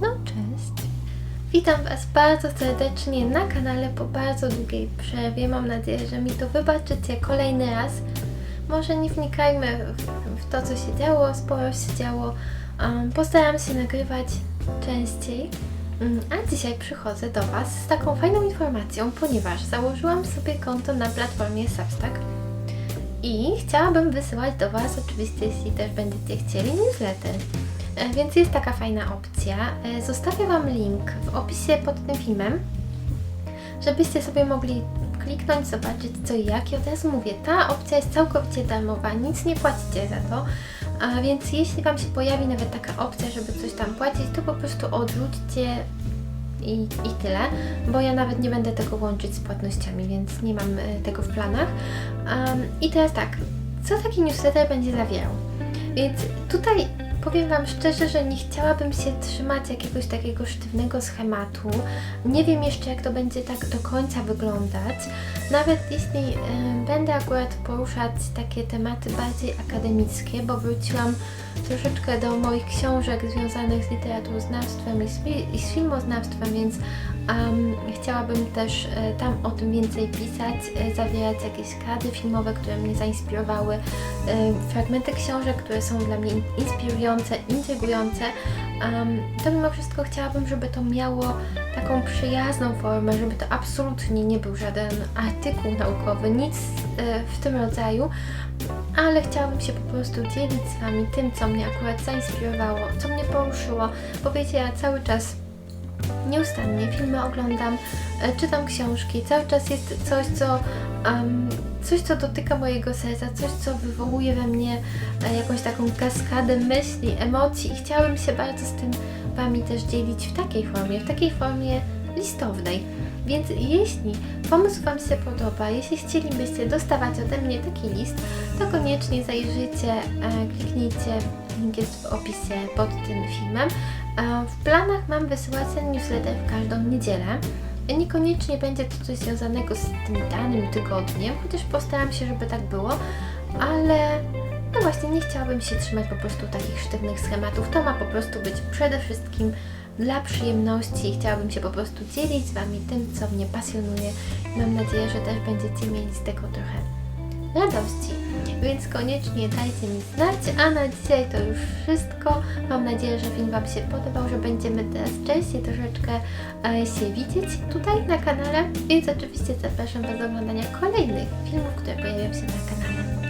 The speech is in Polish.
No cześć. Witam Was bardzo serdecznie na kanale po bardzo długiej przerwie. Mam nadzieję, że mi to wybaczycie kolejny raz. Może nie wnikajmy w, w to, co się działo, sporo się działo. Um, postaram się nagrywać częściej. Mm, A dzisiaj przychodzę do Was z taką fajną informacją, ponieważ założyłam sobie konto na platformie Substack i chciałabym wysyłać do Was, oczywiście, jeśli też będziecie chcieli, newsletter. E, Więc jest taka fajna opcja. E, Zostawię Wam link w opisie pod tym filmem, żebyście sobie mogli kliknąć, zobaczyć co i jak. I od razu mówię, ta opcja jest całkowicie darmowa, nic nie płacicie za to. A więc jeśli Wam się pojawi nawet taka opcja, żeby coś tam płacić, to po prostu odrzućcie i, i tyle, bo ja nawet nie będę tego łączyć z płatnościami, więc nie mam e, tego w planach. Am, I teraz tak, co taki newsletter będzie zawierał? Więc tutaj powiem Wam szczerze, że nie chciałabym się trzymać jakiegoś takiego sztywnego schematu. Nie wiem jeszcze, jak to będzie tak do końca wyglądać. Nawet jeśli e, będę akurat poruszać takie tematy bardziej akademickie, bo wróciłam troszeczkę do moich książek związanych z literaturznawstwem i z, i z filmoznawstwem, więc em, chciałabym też e, tam o tym więcej pisać, e, zawierać jakieś kadry filmowe, które mnie zainspirowały, e, fragmenty książek, które są dla mnie in- inspirujące, intrygujące. Em, to mimo wszystko chciałabym, żeby to miało taką przyjazną formę, żeby to absolutnie nie był żaden artykuł naukowy, nic e, w tym rodzaju, ale chciałabym się po prostu dzielić z Wami tym, co mnie akurat zainspirowało, co mnie poruszyło, bo wiecie, ja cały czas nieustannie filmy oglądam, e, czytam książki, cały czas jest coś, co em, coś, co dotyka mojego serca, coś, co wywołuje we mnie e, jakąś taką kaskadę myśli, emocji i chciałabym się bardzo z tym Wami też dzielić w takiej formie, w takiej formie listownej. Więc jeśli pomysł Wam się podoba, jeśli chcielibyście dostawać ode mnie taki list, to koniecznie zajrzyjcie, e, kliknijcie, link jest w opisie pod tym filmem. E, W planach mam wysyłać ten newsletter w każdą niedzielę. Niekoniecznie będzie to coś związanego z tym danym tygodniem, chociaż postaram się, żeby tak było, ale no właśnie nie chciałabym się trzymać po prostu takich sztywnych schematów. To ma po prostu być przede wszystkim dla przyjemności i chciałabym się po prostu dzielić z Wami tym, co mnie pasjonuje. Mam nadzieję, że też będziecie mieli z tego trochę radości. Więc koniecznie dajcie mi znać, a na dzisiaj to już wszystko. Mam nadzieję, że film Wam się podobał, że będziemy teraz częściej troszeczkę e, się widzieć tutaj na kanale. Więc oczywiście zapraszam Was do oglądania kolejnych filmów, które pojawią się na kanale.